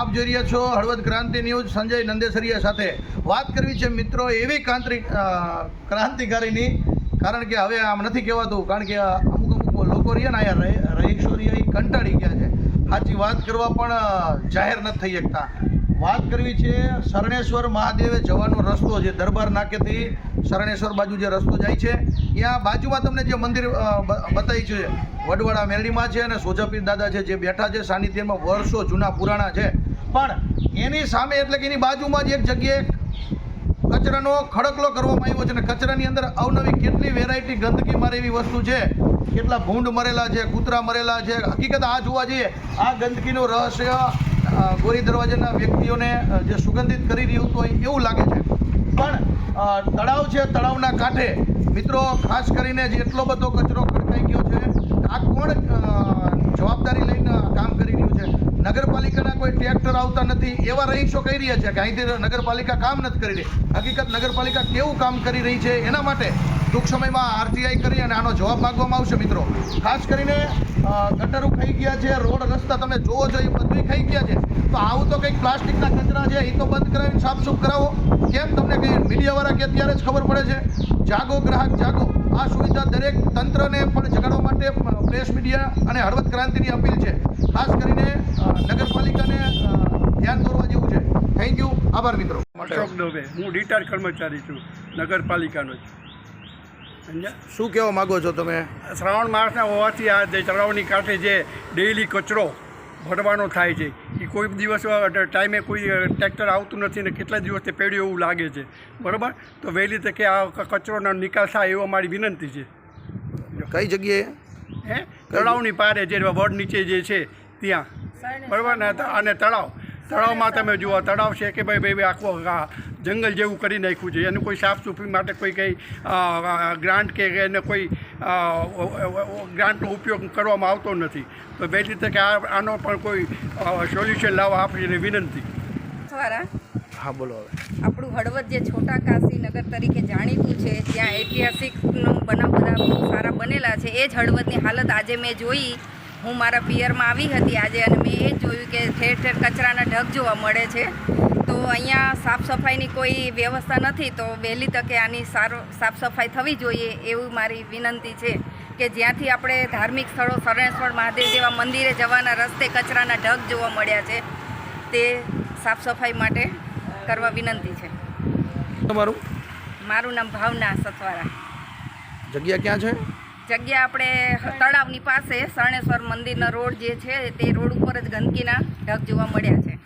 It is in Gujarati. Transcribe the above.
આપ જોઈ રહ્યા છો હળવદ ક્રાંતિ ન્યૂઝ, સંજય નંદેસરિયા સાથે. વાત કરવી છે મિત્રો એવી કાંત્રિક ક્રાંતિકારીની, કારણ કે હવે આમ નથી કહેવાતું, કારણ કે અમુક અમુક લોકો રહ્યા ને અહીંયા રહીશો રહ્યા, એ કંટાળી ગયા છે. સાચી વાત કરવા પણ જાહેર નથી થઈ શકતા. વાત કરવી છે શરણેશ્વર મહાદેવે જવાનો રસ્તો જે દરબાર નાકેથી શરણેશ્વર બાજુ જે રસ્તો જાય છે, ત્યાં બાજુમાં તમને જે મંદિર બતાવી છે, વડવાડા મેરડીમાં છે અને સોજાપીર દાદા છે જે બેઠા છે, સાનિધ્યમાં વર્ષો જૂના પુરાણા છે. પણ એની સામે એટલે કે એની બાજુમાં જ એક જગ્યાએ કચરાનો ખડકલો કરવામાં આવ્યો છે અને કચરાની અંદર અવનવી કેટલી વેરાયટી ગંદકી મારે એવી વસ્તુ છે? કેટલા ભૂંડ મરેલા છે, કૂતરા મરેલા છે? હકીકત આ જોવા જઈએ, આ ગંદકીનું રહસ્ય ગોરી દરવાજાના વ્યક્તિઓને જે સુગંધિત કરી રહ્યું હોય એવું લાગે છે. પણ તળાવ છે તળાવના કાંઠે. મિત્રો, ખાસ કરીને જે એટલો બધો કચરો ખડકાઈ ગયો છે આ કોણ અ, જવાબદારી લઈને આ કામ કરી રહ્યું છે નગરપાલિકાના કોઈ ટ્રેક્ટર આવતા નથી, એવા રહીશો કહી રહ્યા છે કે અહીંથી નગરપાલિકા કામ નથી કરી રહી. હકીકત નગરપાલિકા કેવું કામ કરી રહી છે એના માટે ટૂંક સમયમાં આરટીઆઈ કરી અને આનો જવાબ માગવામાં આવશે, મિત્રો. ખાસ કરીને ગટરો ખાઈ ગયા છે, રોડ, રસ્તા તમે જોવો છો, એ બધું ખાઈ ગયા છે. તો આવું તો કંઈક પ્લાસ્ટિકના કચરા છે, એ તો બંધ કરાવીને સાફસૂફ કરાવો. કેમ તમને કંઈ મીડિયાવાળા કે ત્યારે જ ખબર પડે છે? જાગો ગ્રાહક, જાગો. આ સુવિધા દરેક તંત્રને પણ જગાડવા માટે પ્રેસ મીડિયા અને હળવદ ક્રાંતિની અપીલ છે. ખાસ કરીને નગરપાલિકાને આભાર મિત્રો. અશોક દવે હું રિટાયર્ડ કર્મચારી છું નગરપાલિકાનો જ શું કહેવા માગો છો તમે? શ્રાવણ માસના હોવાથી આ જે તળાવની કાંઠે જે ડેઈલી કચરો ભરવાનો થાય છે એ કોઈ દિવસ ટાઈમે કોઈ ટ્રેક્ટર આવતું નથી ને કેટલા દિવસથી પેઢ્યું એવું લાગે છે. બરાબર? તો વહેલી તકે આ કચરોનો નિકાલ થાય એવો મારી વિનંતી છે. કઈ જગ્યાએ? હે? તળાવની પારે જે વડ નીચે જે છે ત્યાં. બરાબર? ને અને તળાવ. તળાવમાં તમે જુઓ તળાવ છે કે ભાઈ ભાઈ આખું જંગલ જેવું કરી નાખ્યું છે. એનું કોઈ સાફ સફાઈ માટે કોઈ કંઈ ગ્રાન્ટ કે એને કોઈ ગ્રાન્ટનો ઉપયોગ કરવામાં આવતો નથી. તો વહેલી તકે આ આનો પણ કોઈ સોલ્યુશન લાવવા આપીને વિનંતી. હા બોલો હવે. આપણું હળવદ જે છોટા કાશી નગર તરીકે જાણીતું છે ત્યાં ઐતિહાસિક બનાવ બધા સારા બનેલા છે એ જ હળવદની હાલત આજે મેં જોઈ. હું મારા પિયરમાં આવી હતી આજે અને મેં એ જોયું કે ઠેર ઠેર કચરાના ઢગ જોવા મળે છે. તો અહીંયા સાફ સફાઈની કોઈ વ્યવસ્થા નથી તો વહેલી તકે આની સારો સાફ સફાઈ થવી જોઈએ એવું મારી વિનંતી છે કે જ્યાંથી આપણે ધાર્મિક સ્થળો શરણેશ્વર મહાદેવ જેવા મંદિરે જવાના રસ્તે કચરાના ઢગ જોવા મળ્યા છે તે સાફ સફાઈ માટે કરવા વિનંતી છે. તમારું? મારું નામ ભાવના સથવારા. જગ્યા ક્યાં છે? જગ્યા આપણે તળાવની પાસે શરણેશ્વર મંદિરના રોડ જે છે તે રોડ ઉપર જ ગંદકીના ઢગ જોવા મળ્યા છે.